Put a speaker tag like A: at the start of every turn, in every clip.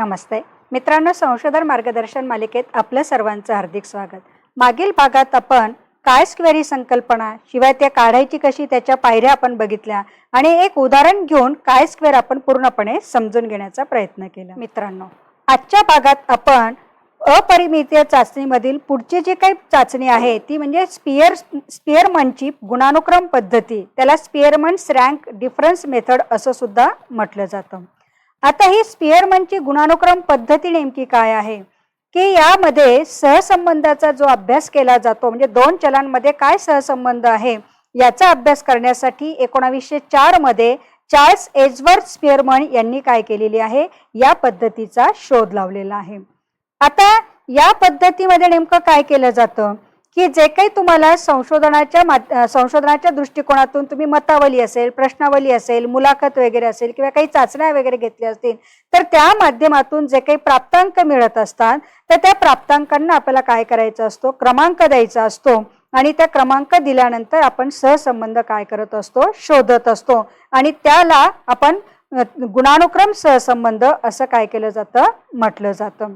A: नमस्ते. मित्रांनो संशोधन मार्गदर्शन मालिकेत आपलं सर्वांचं हार्दिक स्वागत. मागील भागात आपण काय स्क्वेअर ही संकल्पना शिवाय त्या काढायची कशी त्याच्या पायऱ्या आपण बघितल्या आणि एक उदाहरण घेऊन काय स्क्वेअर आपण पूर्णपणे समजून घेण्याचा प्रयत्न केला. मित्रांनो आजच्या भागात आपण अपरिमितीय चाचणीमधील पुढची जी काही चाचणी आहे ती म्हणजे स्पियर स्पियरमनची गुणानुक्रम पद्धती. त्याला स्पियरमन्स रँक डिफरन्स मेथड असं सुद्धा म्हटलं जातं. आता ही स्पियरमनची गुणानुक्रम पद्धती नेमकी काय आहे? की यामध्ये सहसंबंधाचा जो अभ्यास केला जातो म्हणजे दोन चलांमध्ये काय सहसंबंध आहे याचा अभ्यास करण्यासाठी एकोणावीसशे चारमध्ये चार्ल्स एजवर्थ स्पियरमन यांनी काय केलेली आहे? या पद्धतीचा शोध लावलेला आहे. आता या पद्धतीमध्ये नेमकं काय केलं जातं? की जे काही तुम्हाला संशोधनाच्या संशोधनाच्या दृष्टिकोनातून तुम्ही मतावली असेल प्रश्नावली असेल मुलाखत वगैरे असेल किंवा काही चाचण्या वगैरे घेतल्या असतील तर त्या माध्यमातून जे काही प्राप्तांक मिळत असतात तर त्या प्राप्तांकांना आपल्याला काय करायचं असतो? क्रमांक द्यायचा असतो. आणि त्या क्रमांक दिल्यानंतर आपण सहसंबंध काय करत असतो? शोधत असतो. आणि त्याला आपण गुणानुक्रम सहसंबंध असं काय केलं जातं? म्हटलं जातं.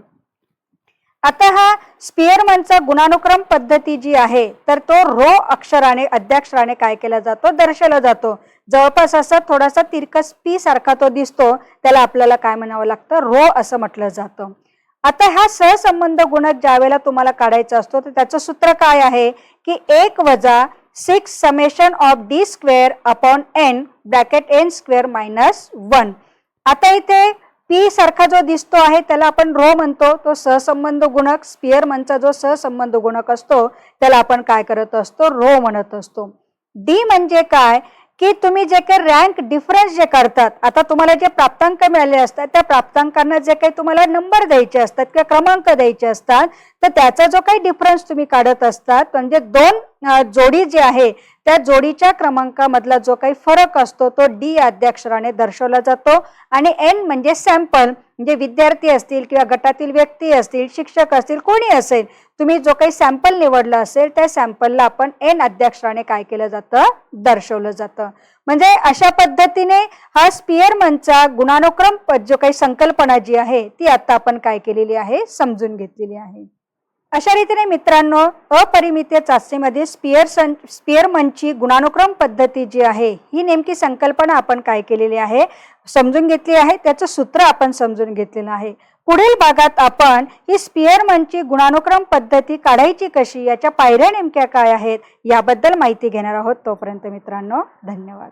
A: आता हा स्पियरमनचा गुणानुक्रम पद्धती जी आहे तर तो रो अक्षराने अध्याक्षराने काय केला जातो? दर्शवला जातो. जवळपास असा थोडासा तिरकस पी सारखा तो दिसतो त्याला आपल्याला काय म्हणावं लागतं? रो असं म्हटलं जातं. आता हा सहसंबंध गुणक ज्यावेळेला तुम्हाला काढायचा असतो तर त्याचं सूत्र काय आहे? की एक वजा six summation of D square upon N bracket N square minus one आता इथे पी सारखा जो दिसतो आहे त्याला आपण रो म्हणतो. तो सहसंबंध गुणक स्पियर मनचा जो सहसंबंध गुणक असतो त्याला आपण काय करत असतो? रो म्हणत असतो. डी म्हणजे काय? की तुम्ही जे काही रँक डिफरन्स जे करतात आता तुम्हाला जे प्राप्तांक मिळाले असतात त्या प्राप्तांकांना जे काही तुम्हाला नंबर द्यायचे असतात किंवा क्रमांक द्यायचे असतात तर त्याचा जो काही डिफरन्स तुम्ही काढत असतात म्हणजे दोन जोडी जी आहे त्या जोडीच्या क्रमांकामधला जो काही फरक असतो तो डी अध्यक्षराने दर्शवला जातो आणि एन म्हणजे सॅम्पल म्हणजे विद्यार्थी असतील किंवा गटातील व्यक्ती असतील शिक्षक असतील कोणी असेल तुम्ही जो काही सॅम्पल निवडला असेल त्या सॅम्पलला आपण एन अध्यक्षराने काय केलं जातं? दर्शवलं जातं. म्हणजे अशा पद्धतीने हा स्पियरमनचा गुणानुक्रम जो काही संकल्पना जी आहे ती आता आपण काय केलेली आहे समजून घेतलेली आहे. अशा रीतीने मित्रांनो अपरिमितीय चाचणीमध्ये स्पियर स्पिअर स्पियरमनची गुणानुक्रम पद्धती जी आहे ही नेमकी संकल्पना आपण काय केलेली आहे समजून घेतली आहे त्याचं सूत्र आपण समजून घेतलेलं आहे. पुढील भागात आपण ही स्पियरमनची गुणानुक्रम पद्धती काढायची कशी याच्या पायऱ्या नेमक्या काय आहेत याबद्दल माहिती घेणार आहोत. तोपर्यंत मित्रांनो धन्यवाद.